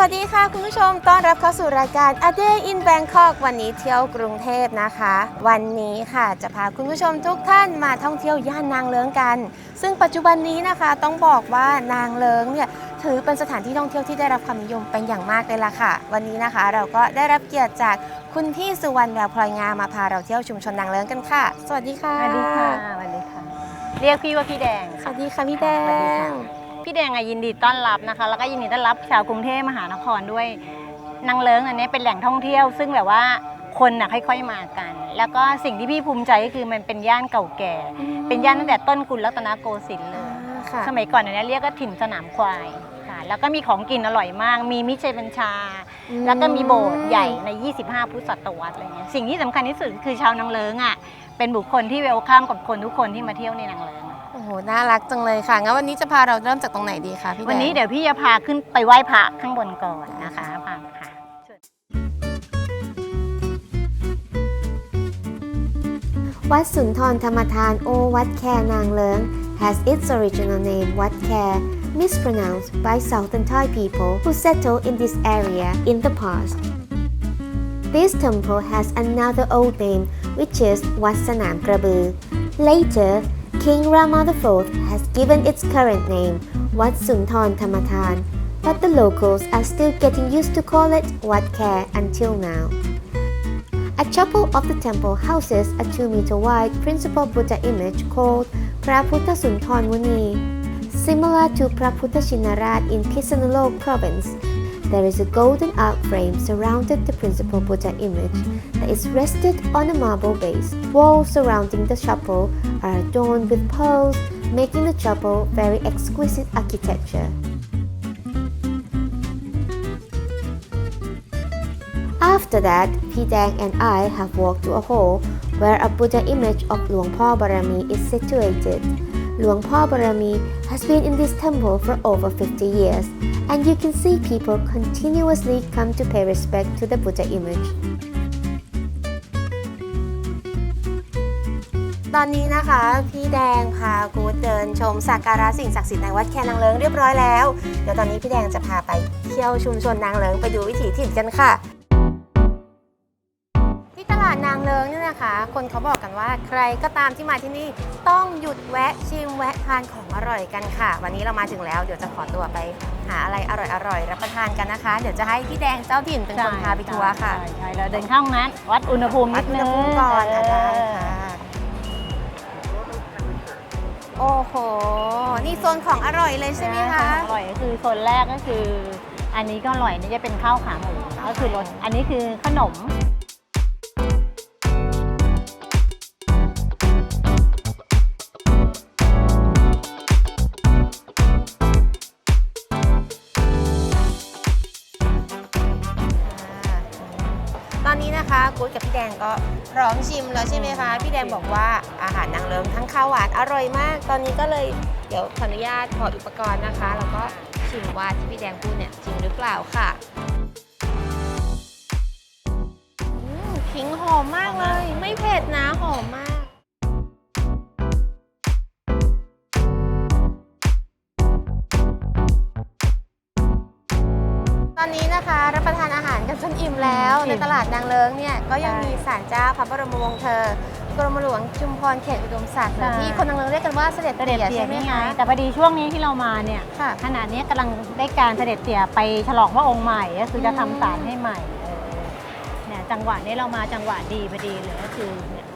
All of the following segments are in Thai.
วัสดีค่ะคุณผู้ชม ต้อนรับเข้าสู่รายการ A Day in Bangkok วันนี้เที่ยวกรุงเทพนะคะ วันนี้ค่ะจะพาคุณผู้ชมทุกท่านมาท่องเที่ยวย่านนางเลิ้งกัน ซึ่งปัจจุบันนี้นะคะต้องบอกว่านางเลิ้งเนี่ยถือเป็นสถานที่ท่องเที่ยวที่ได้รับความนิยมเป็นอย่างมากเลยล่ะค่ะ วันนี้นะคะ เราก็ได้รับเกียรติจากคุณพี่สุวรรณแววพลอยงามมาพาเราเที่ยวชุมชนนางเลิ้งกันค่ะ สวัสดีค่ะ สวัสดีค่ะ สวัสดีค่ะ เรียกพี่ว่าพี่แดงสค่ะ วัสดีค่ะพี่แดสวัสดีง ค่ะ พี่แดงอะยินดีต้อนรับนะคะ แล้วก็ยินดีต้อนรับชาวกรุงเทพมหานครด้วยนางเลิ้งอันนี้เป็นแหล่งท่องเที่ยว ซึ่งแบบว่าคนน่ะค่อยๆมากัน แล้วก็สิ่งที่พี่ภูมิใจก็คือมันเป็นย่านเก่าแก่ เป็นย่านตั้งแต่ต้นกรุงรัตนโกสินทร์เลยอ่าค่ะสมัยก่อนอันนี้เรียกว่าถิ่นสนามควายค่ะ แล้วก็มีของกินอร่อยมาก มีมิตรชัยบัญชา แล้วก็มีโบสถ์ใหญ่ใน 25 พุทธศตวรรษอะไรเงี้ยสิ่งที่สำคัญที่สุดคือชาวนางเลิงอะเป็นบุคคลที่เวลคัมกับคนทุกคนที่มาเที่ยวในนางเลิง โอ้โห น่ารักจังเลยค่ะ งั้นวันนี้จะพาเราเริ่มจากตรงไหนดีคะพี่แดงวันนี้เดี๋ยวพี่จะพาขึ้นไปไหว้พระข้างบนก่อนนะคะพาค่ะวัดสุนทรธรรมทานโอวัดแคนางเลิง has its original name Wat Khe, mispronounced by Southern Thai people who settled in this area in the past. This temple has another old name, which is Wat Sanam Krabu. Later, King Rama IV has given its current name, Wat Sunthon Thamatan, but the locals are still getting used to call it Wat Khe until now. A chapel of the temple houses a 2 meter wide principal Buddha image called Praputa Sunthon Muni. Similar to Praputa Shinarat in Pisanulog province, there is a golden arc frame surrounding the principal Buddha image that is rested on a marble base. Walls surrounding the chapel are adorned with pearls, making the chapel very exquisite architecture. After that, Pidang and I have walked to a hall where a Buddha image of Luang Por Barami is situated. หลวงพ่อบารมี has been in this temple for over 50 years and you can see people continuously come to pay respect to the Buddha image ตอนนี้นะคะ พี่แดงพากูเดินชมสักการะสิ่งศักดิ์สิทธิ์ในวัดแคนางเลิงเรียบร้อยแล้ว เดี๋ยวตอนนี้พี่แดงจะพาไปเที่ยวชุมชนนางเลิงไปดูวิถีถิ่นกันค่ะ ที่ตลาดนางเลิงเนี่ยนะคะ คนเขาบอกกันว่าใครก็ตามที่มาที่นี่ต้องหยุดแวะชิมแวะทานของอร่อยกันค่ะ วันนี้เรามาถึงแล้วเดี๋ยวจะขอตัวไปหาอะไรอร่อยๆรับประทานกันนะคะ เดี๋ยวจะให้พี่แดงเจ้าถิ่นเป็นคนพาไปทัวร์ค่ะใช่ใช่เราเดินเข้าห้องนั้นวัดอุณหภูมิวันิดดอุณนึหงภูมิก่อนอะได้เออค่ะโอ้โห นี่โซนของอร่อยเลยใช่ไหมคะอร่อยก็คือโซนแรกก็คือ อันนี้ก็อร่อยนี่จะเป็นข้าวขาหมูก็คือรสอันนี้คือขนม พี่แดงก็พร้อมชิมแล้วใช่ไหมคะ พี่แดงบอกว่าอาหารนางเลิงทั้งข้าวหวานอร่อยมาก ตอนนี้ก็เลยเดี๋ยวขออนุญาตขออุปกรณ์นะคะ แล้วก็ชิมว่าที่พี่แดงพูดเนี่ยจริงหรือเปล่าค่ะอืมขิงหอมมากเลย ไม่เผ็ดนะหอมมาก อนนี้นะคะรับประทานอาหารกันจนอิ่มแล้วอิ่มในตลาดนางเลิงเนี่ยก็ยังใช่มีศาลเจ้าพระบรมวงศ์เธอกรมหลวงชุมพรเขตอุดมศักดิ์ใช่ที่คนนางเลิงเรียกกันว่าเสด็จเสด็จเตี่ยเตี่ยใช่ไหมนี่ไงคะแต่พอดีช่วงนี้ที่เรามาเนี่ยค่ะขณะนี้กำลังได้การเสด็จเตี่ยไปฉลองพระองค์ใหม่ก็คือจะทำศาลให้ใหม่เออเนี่ยจังหวะนี้เรามาจังหวะดีพอดีเลยก็คือเนี่ย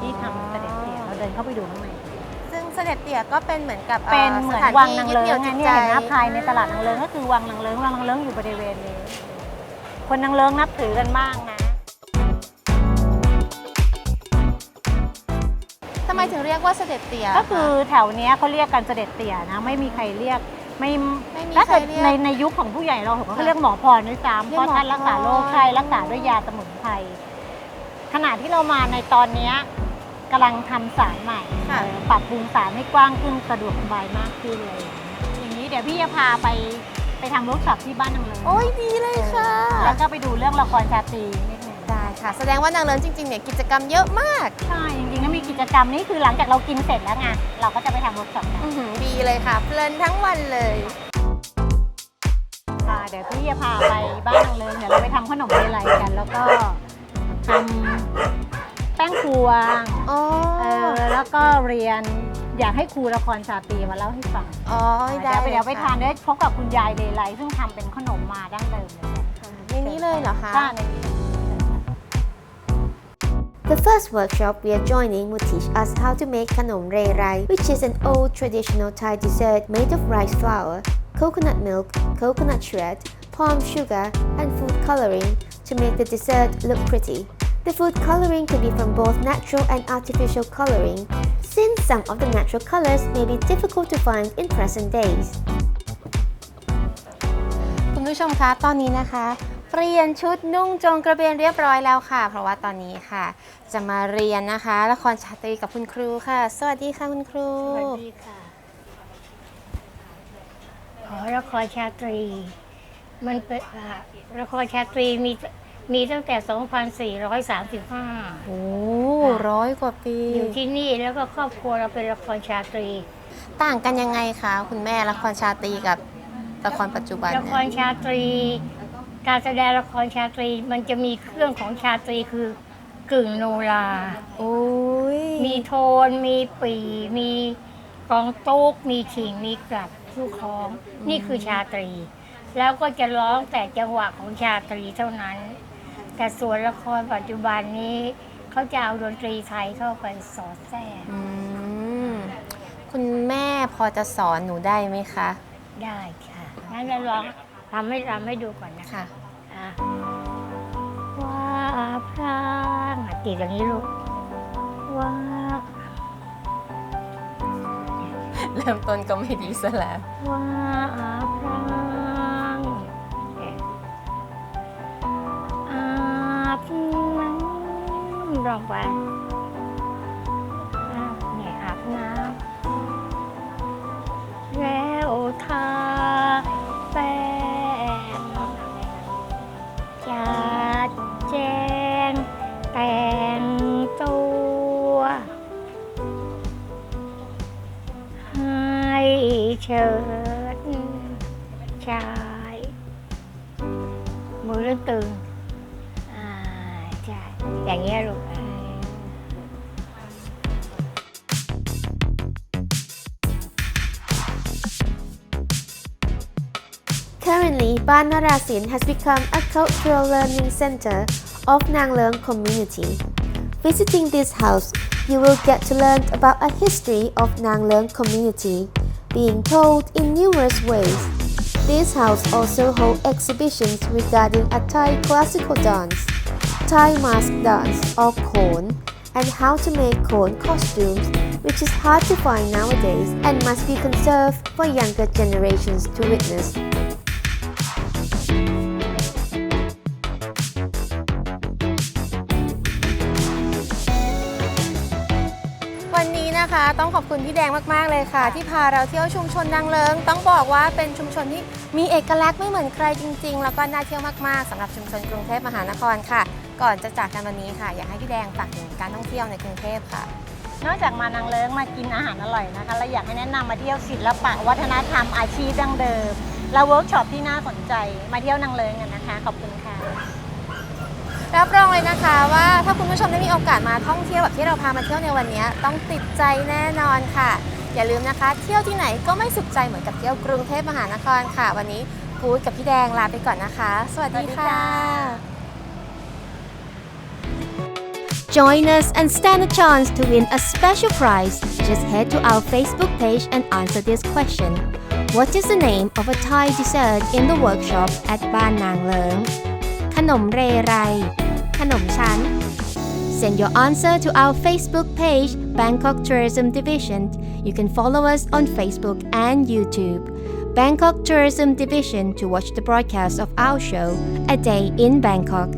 ที่ทำเสด็จเตี่ยเราเดินเข้าไปดูข้างในซึ่งเสด็จเตี่ยก็เป็นเหมือนกับเป็นเหมือนวังนางเลิงไงจิตเนี่ยใจเห็นนะภายในตลาดนางเลิงก็คือวังนางเลิงวังนางเลิงอยู่บริเวณนี้ คนนางเลิงนับถือกันมากนะทำไมถึงเรียกว่าเสด็จเตี่ยก็คือแถวเนี้ยเขาเรียกกันเสด็จเตี่ยนะไม่มีใครเรียกไม่ไม่มีถ้าใครเกิดเรียกในในยุคของผู้ใหญ่เราเขาเรียกหมอพรด้วยซ้ำเรียเพกราะท่านหมอพรรักษาโรคใช่รักษาด้วยยาสมุนไพรขณะที่เรามาในตอนเนี้ย กำลังทำศาลใหม่ค่ะ เออปรับปรุงศาลให้กว้างขึ้นสะดวกสบายมากขึ้นเลยอย่างนี้เดี๋ยวพี่จะพาไปไปทำเวิร์กช็อปที่บ้านนางเลิงโอ้ยดีเลยค่ะแล้วก็ไปดูเรื่องละครชาตรีนิดนึงได้ค่ะ แสดงว่านางเลิงจริงๆเนี่ยกิจกรรมเยอะมากใช่จริงๆก็มีกิจกรรมนี่คือหลังจากเรากินเสร็จแล้วไงเราก็จะไปทำเวิร์กช็อปกัน อื้อหือดีเลยค่ะ เพลินทั้งวันเลยใช่เดี๋ยวพี่จะพาไปบ้านนางเลิงเดี๋ยวเราไปทำขนมเรไรกัน แล้วก็ทำแป้ งพวงอ๋อเออแล้วก็เรียนอยากให้ครูละครชาตรีมาเล่าให้ฟังอ๋อเดี๋ได้ยวไปเดี๋ยวไปลทานได้พบกับคุณยายเรไรซึ่งทำเป็นขนมมาดั้งเดิมเลยค่ะในนี้เลยเหรอคะ ค่ะในนี้ The first workshop we are joining will teach us how to make kanom rei rai, which is an old traditional Thai dessert made of rice flour, coconut milk, coconut shred, palm sugar, and food coloring to make the dessert look pretty. The food coloring could be from both natural and artificial coloring, since some of the natural colors may be difficult to find in present days. คุณผู้ชมคะ ตอนนี้นะคะ เปลี่ยนชุดนุ่งจงกระเบนเรียบร้อยแล้วค่ะ เพราะว่าตอนนี้ค่ะ จะมาเรียนนะคะ ละครชาตรีกับคุณครูค่ะ สวัสดีค่ะคุณครู สวัสดีค่ะขอละครชาตรี มันเป็นอ่าละครชาตรีมี มีตั้งแต่ 2435 โอ้ร้อยกว่าปี อยู่ที่นี่แล้วก็ครอบครัวเราเป็นละครชาตรี ต่างกันยังไงคะ คุณแม่ละครชาตรีกับละครปัจจุบันละครชาตรี การแสดงละครชาตรีมันจะมีเครื่องของชาตรีคือกึ่งโนราโอ้ยมีโทน มีปีมีกองตุ๊กมีฉิงมีกลับลูกคล้องนี่คือชาตรี แล้วก็จะร้องแต่จังหวะของชาตรีเท่านั้น แต่ส่วนละครปัจจุบันนี้เขาจะเอาดนตรีไทยเข้าไปสอดแทรกอืมคุณแม่พอจะสอนหนูได้ไหมคะ ได้ค่ะงั้นเราลองทำให้ทำให้ดูก่อนนะคะค่ะ อะว่าพรางอะติดอย่างนี้ลูกว่าเริ่มต้นก็ไม่ดีซะแล้ว ว่าพรางำลองไปอาบเนี่ยอาบน้ำแล้วทาแป้งจัดแจงแต่งตัวให้เชิดชายมือเริ่มตึงอ่าใช่อย่างเงี้ยลูก อ่า Currently, Ban Narasin has become a cultural learning center of Nang Leung community. Visiting this house, you will get to learn about a history of Nang Leung community, being told in numerous ways. This house also holds exhibitions regarding a Thai classical dance, Thai mask dance or Khon, and how to make Khon costumes, which is hard to find nowadays and must be conserved for younger generations to witness. ต้องขอบคุณพี่แดงมาก ๆ เลยค่ะ ที่พาเราเที่ยวชุมชนนางเลิง ต้องบอกว่าเป็นชุมชนที่มีเอกลักษณ์ไม่เหมือนใครจริง ๆ แล้วก็น่าเที่ยวมาก ๆสำหรับชุมชนกรุงเทพมหานครค่ะ ก่อนจะจากกันวันนี้ค่ะ อยากให้พี่แดงฝากถึงการท่องเที่ยวในกรุงเทพค่ะ นอกจากมานางเลิงมากินอาหารอร่อยนะคะเราอยากให้แนะนำมาเที่ยวศิลปะวัฒนธรรมอาชีพดั้งเดิม และเวิร์กช็อปที่น่าสนใจมาเที่ยวนางเลิงกันนะคะ ขอบคุณค่ะ รับรองเลยนะคะว่าถ้าคุณผู้ชมได้มีโอกาสมาท่องเที่ยวแบบที่เราพามาเที่ยวในวันนี้ต้องติดใจแน่นอนค่ะ อย่าลืมนะคะ เที่ยวที่ไหนก็ไม่สุขใจเหมือนกับเที่ยวกรุงเทพมหานครค่ะ วันนี้กูดกับพี่แดงลาไปก่อนนะคะ สวัสดีค่ะค่ะ Join us and stand a chance to win a special prize. Just head to our Facebook page and answer this question. What is the name of a Thai dessert in the workshop at Ban Nang Leung? ขนมเรไร ขนมชั้น Send your answer to our Facebook page, Bangkok Tourism Division. You can follow us on Facebook and YouTube. Bangkok Tourism Division to watch the broadcast of our show, A Day in Bangkok.